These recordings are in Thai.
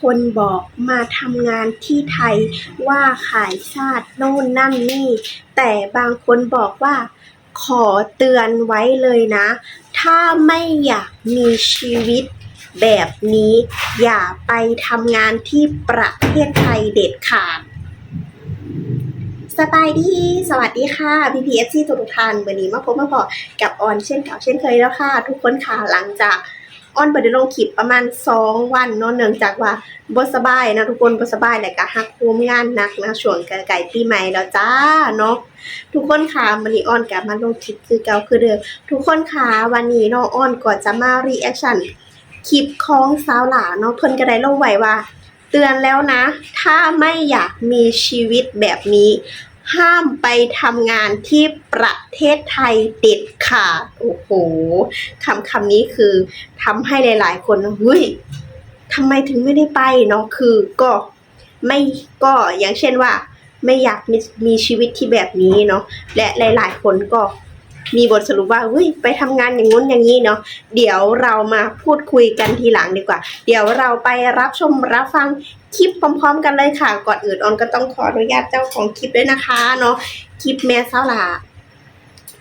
คนบอกมาทำงานที่ไทยว่าขายชาติโน่นนั่นนี่ แต่บางคนบอกว่าขอเตือนไว้เลยนะ ถ้าไม่อยากมีชีวิตแบบนี้ อย่าไปทำงานที่ประเทศไทยเด็ดขาดสบายดี สวัสดีค่ะ พี่พีเอฟซีทุกท่านวันนี้มาพบมาพอกับออนเช่นเก่าเช่นเคยแล้วค่ะ ทุกคนค่ะหลังจาก อ้อนเปิดได้ลงคลิปประมาณ2วันเนาะเนื่องจากว่าบ่สบายนะทุกคนบ่สบายแล้วก็ฮักโฮมงานหนักนะช่วงใกล้ๆปีใหม่แล้วจ้าเนาะทุกคนค่ะวันนี้อ้อนกลับมาลงคลิปคือเก่าคือเดิมทุกคนค่ะวันนี้เนาะอ้อนก็จะมารีแอคชั่นคลิปของสาวหลาเนาะเพิ่นก็ได้ลงไว้ว่า เตือนแล้วนะ ถ้าไม่อยากมีชีวิตแบบนี้ ห้ามไปทำงานที่ประเทศไทยเด็ดขาดโอ้โหคำคำนี้คือทำให้หลาย ๆ คนเฮ้ยทำไมถึงไม่ได้ไปเนาะคือก็ไม่ก็อย่างเช่นว่า ไม่อยากมีมีชีวิตที่แบบนี้เนาะและหลาย ๆ คนก็ มีบทสรุปว่าเฮ้ยไปทำงานอย่างงู้นอย่างนี้เนาะเดี๋ยวเรามาพูดคุยกันทีหลังดีกว่า เดี๋ยวเราไปรับชมรับฟังคลิปพร้อมๆ กันเลยค่ะ ก่อนอื่นออนก็ต้องขออนุญาตเจ้าของคลิปด้วยนะคะเนาะคลิปแม่สาวหลา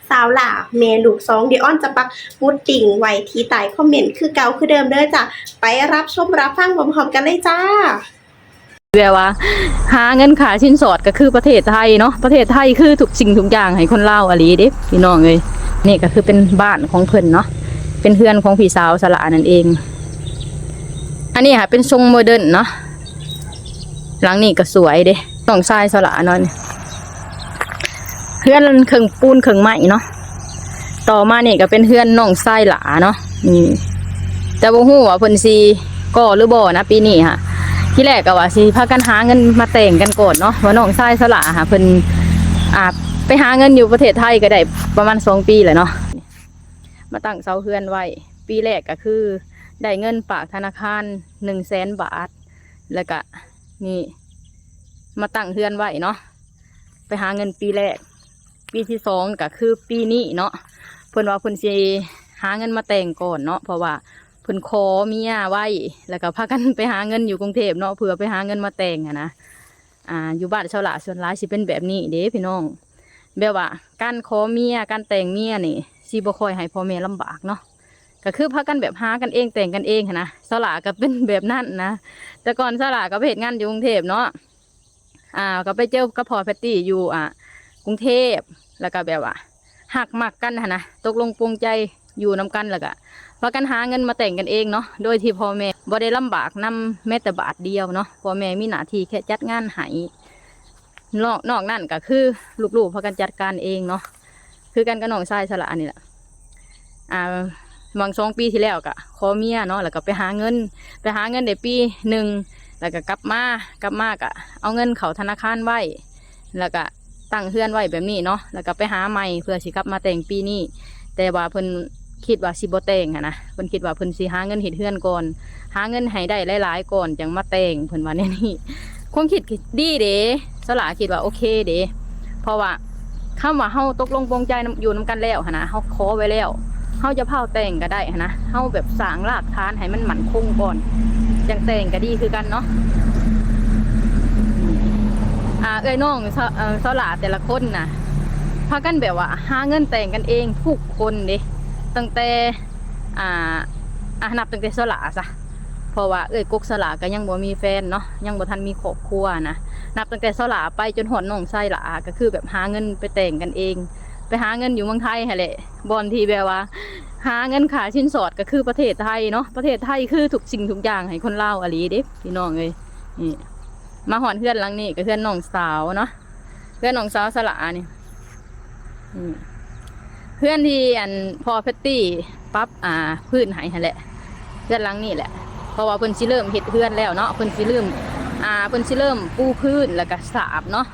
สาวหล่าเมลูกสองเดี๋ยวอ้อนจะปักมุดติ่งไว้ที่ใต้คอมเมนต์คือเก่าคือเดิมเด้อจ้ะไปรับชมรับฟังพร้อมๆกันเลยจ้า แบบว่า หาเงินขาชิ้นสอดก็คือประเทศไทยเนาะประเทศไทยคือทุกสิ่งทุกอย่างให้คนเล่าอะลีเด้พี่น้องเลยนี่ก็คือเป็นบ้านของเพิ่นเนาะเป็นเพื่อนของพี่สาวสละนั่นเอง อันนี้ค่ะเป็นทรงโมเดิร์นเนาะหลังนี้ก็สวยเด้ต้องทรายสละนาะนี่เพื่อนเครื่องปูนเครื่องไม้เนาะต่อมานี่ก็เป็นเพื่อนน้องทรายหลาเนาะนี่แต่บ่ฮู้ว่าเพิ่นสิก่อหรือบ่นะปีนี้ค่ะ ที่แรกก็ว่าสิพากันหาเงินมาแต่งกันก่อนเนาะว่าน้องชายสละค่ะเพิ่นอ่าไปหาเงินอยู่ประเทศไทยก็ได้ประมาณสองปีแหละเนาะมาตั้งเสาเฮือนไว้ ปีแรกก็คือได้เงินฝากธนาคารหนึ่งแสนบาท แล้วก็นี่มาตั้งเฮือนไว้เนาะไปหาเงินปีแรก ปีที่สองก็คือปีนี้เนาะเพิ่นว่าเพิ่นสิหาเงินมาแต่งก่อนเนาะเพราะว่า พิ่นขอเมียไว้แล้วก็พากันไปหาเงินอยู่กรุงเทพเนาะเผื่อไปหาเงินมาแต่งอะนะอ่าอยู่บ้านชาวละส่วนร้ายสิเป็นแบบนี้เด้พี่น้องแบบว่าการขอเมียการแต่งเมียนี่สิบ่ค่อยให้พ่อแม่ลำบากเนาะก็คือพากันแบบหากันเองแต่งกันเองนะสละก็เป็นแบบนั้นนะแต่ก่อนสละก็ไปเฮ็ดงานอยู่กรุงเทพเนาะอ่า ก็ไปเจอกับพ่อแพตตี้อยู่อ่ากรุงเทพแล้วก็แบบว่าหักมักกันนะตกลงปรงใจอยู่นํกันแล้วก็ พากันหาเงินมาแต่งกันเองเนาะ โดยที่พ่อแม่บ่ได้ลำบากนำแม้แต่บาทเดียวเนาะ พ่อแม่มีหน้าที่แค่จัดงานให้นอกนอกนั่นก็คือลูกๆพากันจัดการเองเนาะ คือกันกับน้องชายสละนี่แหละ อ่าบางสองปีที่แล้วก็ขอเมียเนาะ แล้วก็ไปหาเงิน ไปหาเงินได้ปีหนึ่งแล้วก็กลับมากลับมาก็เอาเงินเขาธนาคารไว้ แล้วก็ตั้งเฮือนไว้แบบนี้เนาะ แล้วก็ไปหาใหม่เพื่อสิกลับมาแต่งปีนี้ แต่ว่าเพิ่น คิดว่าสิบ่แต่งนะเพิ่นคิดว่าเพิ่นสิหาเงินเฮ็ดเฮือนก่อน หาเงินให้ได้หลายๆก่อนจังมาแต่งเพิ่นว่าแน่นี่ความคิดดีเด้สละคิดว่าโอเคเด้เพราะว่าคำว่าเฮาตกลงปรงใจอยู่นํกันแล้วนะเฮาขอไว้แล้วเฮาจะเผาแต่งก็ได้นะเฮาแบบสร้างรากฐานให้มันมั่นคงก่อนจังแต่งก็ดีคือกันเนาะอ่าเอ้ยน้องสเอ่อสละแต่ละคนน่ะพากันแบบว่าหาเงินแต่งกันเองทุกคนเด้ ตั้งแต่อ่าอะนับตั้งแต่สละซะเพราะว่าเอ้ยกกสละก็ยังบ่มีแฟนเนาะยังบ่ทันมีครอบครัวนะนับตั้งแต่สละไปจนหอนน้องไส้ละก็คือแบบหาเงินไปแต่งกันเอง ไปหาเงินอยู่เมืองไทยหั่นแหละบอนทีแบบว่า หาเงินขาชิ้นสอดก็คือประเทศไทยเนาะประเทศไทยคือทุกสิ่งทุกอย่างให้คนเล่าอหลีเด้พี่น้องเอ้ยนี่มาหอนเพื่อนลังนี่ก็เพื่อนน้องสาวเนาะเพื่อนน้องสาวสละนี่อืม เพื่อนที่อันพอเพตตี้ปั๊บอ่าพื้นหายแหละเพื่อนหลังนี่แหละ เพราะว่าเพิ่นสิเริ่มเฮ็ดเพื่อนแล้วเนาะเพิ่นสิเริ่มอ่าเพิ่นสิเริ่มปูพื้นแล้วก็สาบเนาะ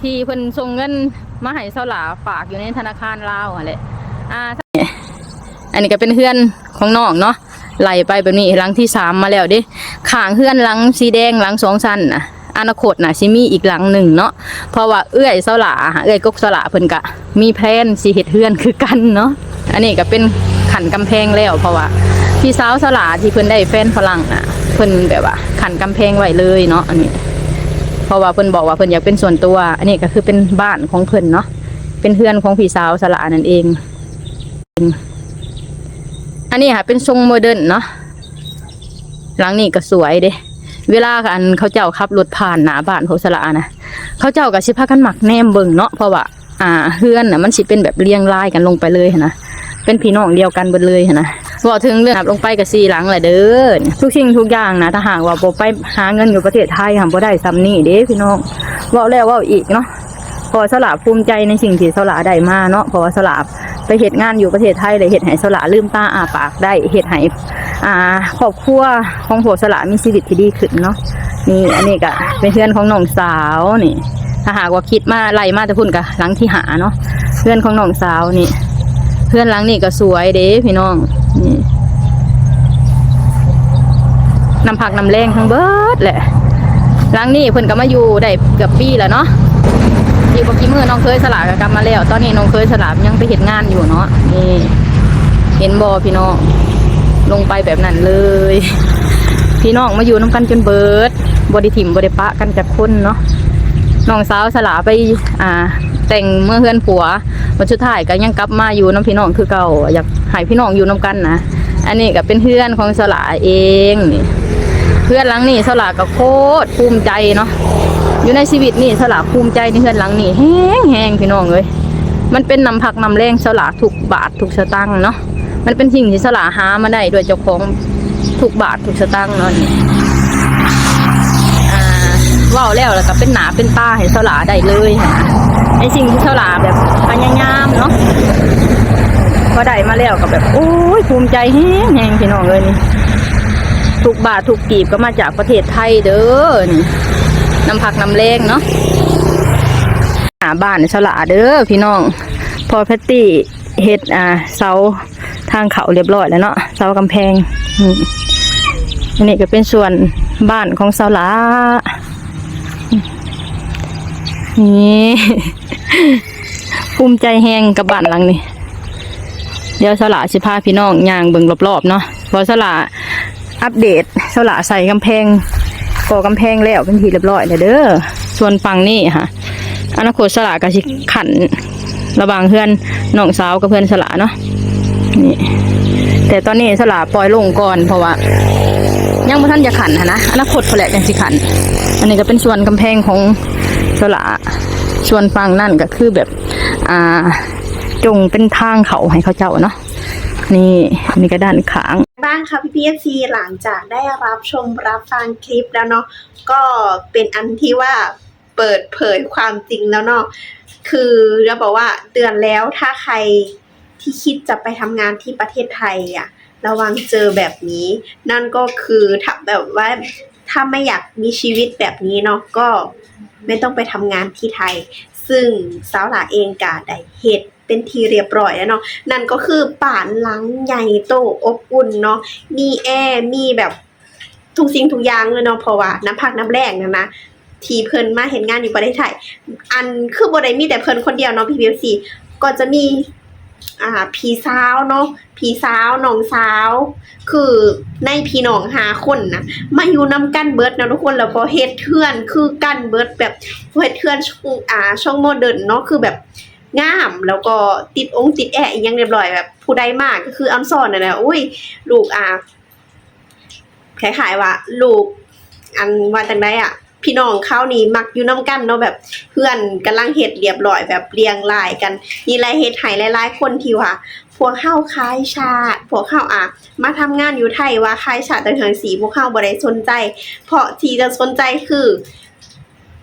ที่เพิ่นส่งเงินมาให้เสาหลาฝากอยู่ในธนาคารลาวหั่นแหละอ่าอันนี้ก็เป็นเพื่อนของน้องเนาะไหลไปแบบนี้หลังที่สามมาแล้วด้ข้างเพื่อนหลังสีแดงหลังสองชั้นน่ะ อนาคตนะสิมีอีกหลังหนึ่งเนาะเพราะว่าเอื้อยเสาหลาเอื้อยกกเสาหลาเพิ่นกะ มีแพลนสิเฮ็ดเฮือนคือกันเนาะอันนี้ก็เป็นขันกำแพงแล้ว เพราะว่าพี่สาวเสาหลาที่เพิ่นได้แฟนฝรั่งอะเพิ่นแบบว่า ขันกำแพงไว้เลยเนาะอันนี้ เพราะว่าเพิ่นบอกว่าเพิ่นอยากเป็นส่วนตัว อันนี้ก็คือเป็นบ้านของเพิ่นเนาะเป็นเพื่อนของพี่สาวสละนั่นเอง อันนี้ค่ะเป็นทรงโมเดิร์นเนาะหลังนี้ก็สวยเด้ เวลากันเขาเจ้าขับรถผ่านหนาบ้านของสละนะเขาเจ้าก็สิพากันหมักแนมเบิ่งเนาะเพราะว่าอ่าเฮือนน่ะมันสิเป็นแบบเรียงรายกันลงไปเลยนะเป็นพี่น้องเดียวกันเบิดเลยนะบอกถึงเรื่องนับลงไปกับสี่หลังแหละเด้อทุกสิ่งทุกอย่างนะถ้าหากว่าบ่ไปหาเงินอยู่ประเทศไทยหาบ่ได้ซ้ำนี่เด้พี่น้องเว้าแล้วว้าอีกเนาะพอสละภูมิใจในสิ่งที่สละได้มาเนาะเพราะว่าสละ ไปเฮ็ดงานอยู่ประเทศไทยเลยเฮ็ดให้สละลืมตาอาปากได้เฮ็ดให้อ่าครอบครัวของผัวสละมีชีวิตที่ดีขึ้นเนาะนี่อันนี้ก็เป็นเพื่อนของน้องสาวนี่ ถ้าหากว่าคิดมาไล่มาแต่พุ่นกะหลังที่หาเนาะเพื่อนของน้องสาวนี่ เพื่อนหลังนี่ก็สวยเด้พี่น้องนี่น้ำผักน้ำแรงทั้งเบิดแหละหลังนี่เพิ่อนก็มาอยู่ได้เกือบปีแล้วเนาะ อยู่กับกี่มือน้องเคยสลากกลับมาแล้ว ตอนนี้น้องเคยสลากยังไปเห็นงานอยู่เนาะนี่เห็นบอพี่น้องลงไปแบบนั้นเลย พี่น้องมาอยู่น้ำกันจนเบิดบไดิถิ่มบไดิปะกันจากคนเนาะน้องสาวสลาไปอ่า แต่งเมื่อเพื่อนผัววันสุดท้ายก็ยังกลับมาอยู่น้ำพี่น้องคือเก่า อยากให้พี่น้องอยู่น้ำกันนะอันนี้ก็เป็นเพื่อนของสลาเอง เพื่อนหลังนี่สลาก็โคตรภูมิใจเนาะ อยู่ในชีวิตนี่สลาภูมิใจในเพื่อนหลังนี่แห้งแห้งพี่น้องเลยมันเป็นนำผักนำแรงสลาทุกบาททุกสตางเนาะมันเป็นสิ่งที่สลาหามาได้ด้วยเจ้าของทุกบาททุกสตางเนาะนี่อ่าเว้าวแล้วแล้วก็เป็นหนาเป็นตาให้สลาได้เลยนะไอสิ่งที่สลาแบบพยายามเนาะพอได้มาแล้วก็แบบโอ้ยภูมิใจแฮงแฮงพี่น้องเลยนี่ทุกบาททุกกีบก็มาจากประเทศไทยเด้อนี่ น้ำผักน้ำแรงเนาะหาบ้านสลาเด้อพี่น้อง พอแพตตี้เฮ็ดอ่าเสาทางเขาเรียบร้อยแล้วเนาะเสากำแพงอันนี้ก็เป็นส่วนบ้านของสาวหลานี่ภูมิใจแหงกับบ้านหลังนี้เดี๋ยวสาวหลาสิพาพี่น้องย่างเบิ่งรอบๆเนาะพอสาวหลาอัปเดตสาวหลาใส่กำแพง ก่อกำแพงแล้วเป็นทีเรียบร้อยแล้วเด้อส่วนฝั่งนี้ค่ะอนาคตสลาก็สิขันระหว่างเพื่อนน้องสาวกับเพื่อนสลาเนาะนี่แต่ตอนนี้สลาปล่อยลงก่อนเพราะว่า ยังบ่ท่านจะขันนะอนาคตแหละยังสิขัน อันนี้ก็เป็นส่วนกำแพงของสละส่วนฟังนั่นก็คือแบบอ่าจงเป็นทางเขาให้เขาเจ้าเนาะนี่อันนี้ก็ด้านขาง บ้างคะพี่พีเอซีหลังจากได้รับชมรับฟังคลิปแล้วเนาะก็เป็นอันที่ว่าเปิดเผยความจริงแล้วเนาะคือจะบอกว่าเตือนแล้วถ้าใครที่คิดจะไปทำงานที่ประเทศไทยอะระวังเจอแบบนี้ นั่นก็คือถ้าแบบว่าถ้าไม่อยากมีชีวิตแบบนี้เนาะก็ไม่ต้องไปทำงานที่ไทย ซึ่งสาวหลาเองกาได้เหตุ เป็นทีเรียบร้อยแล้วเนาะนั่นก็คือป่านหลังใหญ่โตอบอุ่นเนาะมีแอร์มีแบบทุกสิ่งทุกอย่างเลยเนาะเพราะว่าน้ำพักน้ำแรงนะนะทีเพิ่นมาเห็นงานอยู่ประเทศไทยอันคือบ่ได้มีแต่เพิ่นคนเดียวเนาะพี่เบลซีก็จะมีอ่าพี่สาวเนาะพี่สาวน้องสาว คือในพี่น้องหาคนนะมาอยู่นำกันเบิร์ดนะทุกคนแล้วก็เฮ็ดเทือนคือกันเบิร์ดแบบเฮ็ดเทือนช่องอ่าช่องโมเดิร์นเนาะคือแบบ งาม แล้วก็ติดองค์ติดแอร์อีกย่างเรียบร้อยแบบ ผู้ใดมากก็คืออันซ่อนน่ะนะอุ้ย ลูกอ่าคล้ายๆว่า ลูกอันว่าจังไดอะ พี่น้องเขานี่มักอยู่นํกันเนาะแบบเพื่อนกำลังเฮ็ดเรียบร้อยแบบเรียงรายกันนี่แหละเฮ็ดห้หลายๆคนที่ว่าพวกเข้าคล้ายชาติ พวกเข้าอะ มาทำงานอยู่ไทยว่าคล้ายชาติต่างๆสีพวกเข้าบ่ได้สนใจ เพราะที่จะสนใจคือ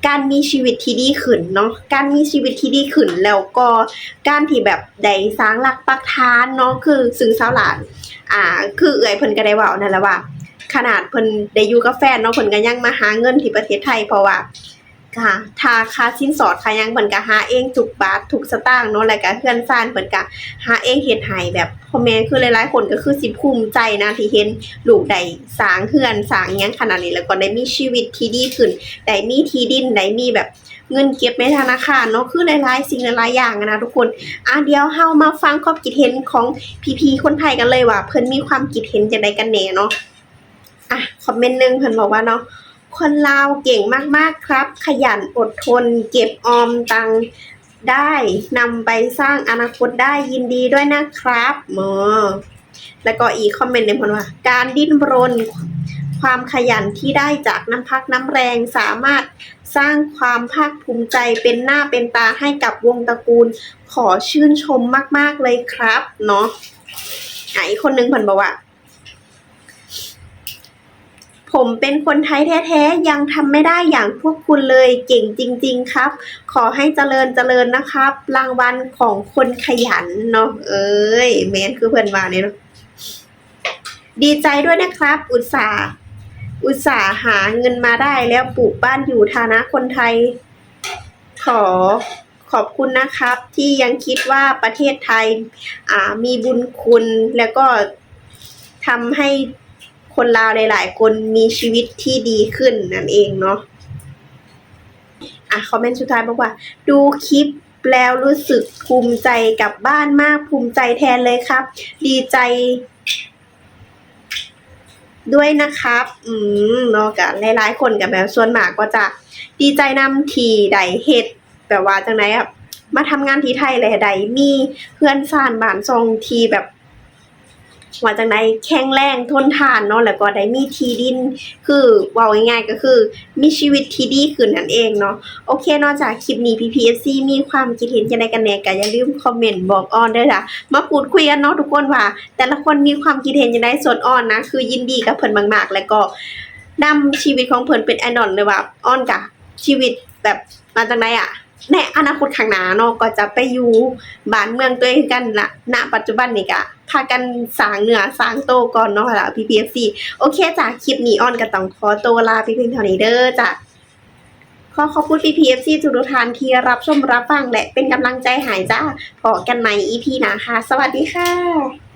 การมีชีวิตที่ดีขึ้นเนาะ การมีชีวิตที่ดีขึ้นแล้วก็การที่แบบได้สร้างหลักปักฐานเนาะคือซึ่งสาวหลาน อ่า คือเอ่ยเพิ่นก็ได้เว้านั่นแหละว่า ขนาดเพิ่นได้อยู่กับแฟนเนาะเพิ่นก็ยังมาหาเงินที่ประเทศไทยเพราะว่า ค่ะถ้าคาสินสอดค่ายังเพิ่นก็หาเองทุกบาททุกสตางค์เนาะแล้วก็เพื่อนซ่านเพิ่นก็หาเองเฮ็ดให้แบบพ่อแม่คือหลายๆคนก็คือสิภูมิใจนะที่เห็นลูกได้สร้างเฮือนสร้างหยังขนาดนี้แล้วก็ได้มีชีวิตที่ดีขึ้นได้มีที่ดินได้มีแบบเงินเก็บในธนาคารเนาะคือหลายๆสิ่งหลายๆอย่างนะทุกคนอะเดี๋ยวเฮามาฟังความคิดเห็นของพี่ๆคนไทยกันเลยว่าเพิ่นมีความคิดเห็นจังไดกันแหน่เนาะอะคอมเมนต์หนึ่งเพิ่นบอกว่าเนาะ คนลาวเก่งมากๆครับ ขยันอดทน เก็บออมตังได้นำไปสร้างอนาคตได้ยินดีด้วยนะครับหมอแล้วก็อีกคอมเมนต์หนึงเพิ่นว่า การดิ้นรน ความขยันที่ได้จากน้ำพักน้ำแรงสามารถสร้างความภาคภูมิใจเป็นหน้าเป็นตาให้กับวงตระกูล ขอชื่นชมมาก ๆ เลยครับ เนาะอะอีกคนนึงเพิ่นบอกว่า ผมเป็นคนไทยแท้ๆ ยังทำไม่ได้อย่างพวกคุณเลยเก่งจริง ๆครับ ขอให้เจริญเจริญนะครับ รางวัลของคนขยันเนาะเอ้ยแมนคือเพิ่อนวาเนี่ยเนาะดีใจด้วยนะครับ อุตส่าห์อุตสาห์หาเงินมาได้แล้วปลูกบ้านอยู่ฐานะคนไทย ขอขอบคุณนะครับ ที่ยังคิดว่าประเทศไทยอ่ามีบุญคุณแล้วก็ทำให้ คนลาวหลายๆ คนมีชีวิตที่ดีขึ้นนั่นเองเนาะอะคอมเมนต์สุดท้ายบอกว่า ดูคลิปแล้วรู้สึกภูมิใจกับบ้านมากภูมิใจแทนเลยครับ ดีใจ ด้วยนะครับ อืมเนาะกันหลายๆคนกับแบบส่วนมากก็จะดีใจนำทีใดเฮ็ดแบบว่าจังไดครับมาทำงานที่ไทยเลยใดมีเพื่อนสานบ้านทรงทีแบบ ว่าจังไดแข็งแรงทนทานเนาะแล้วก็ได้มีที่ดิน คือเว้าง่ายๆก็คือ มีชีวิตที่ดีขึ้นนั่นเองเนาะโอเคนอกจากคลิปนี้ PPFC มีความคิดเห็นจังไดกันแหน่ก็อย่าลืมคอมเมนต์บอกออนด้อจ้ะมาพูดคุยกันเนาะทุกคนว่า แต่ละคนมีความคิดเห็นจังไดส่วนออนนะ คือยินดีกับเพิ่นมากๆ แล้วก็นำชีวิตของเพิ่นเป็นไอดอลเลยว่าออนกะชีวิตแบบมาจังไดอะในอนาคตข้างหน้าเนาะก็จะไปอยู่บ้านเมืองตัวเองกันละณปัจจุบันนี่ก็ พากันสางเหนือสางโตก่อนเนาะล่ะ PPFC โอเคจ้ะคลิปนี้ออนกับต้องขอตัวลาไปเพียงเท่านี้เด้อจ้ะขอขอบคุณ PPFC ทุกๆท่านที่รับชมรับฟังและเป็นกำลังใจหายจ้าพอกันใหม่ EP หน้าค่ะสวัสดีค่ะ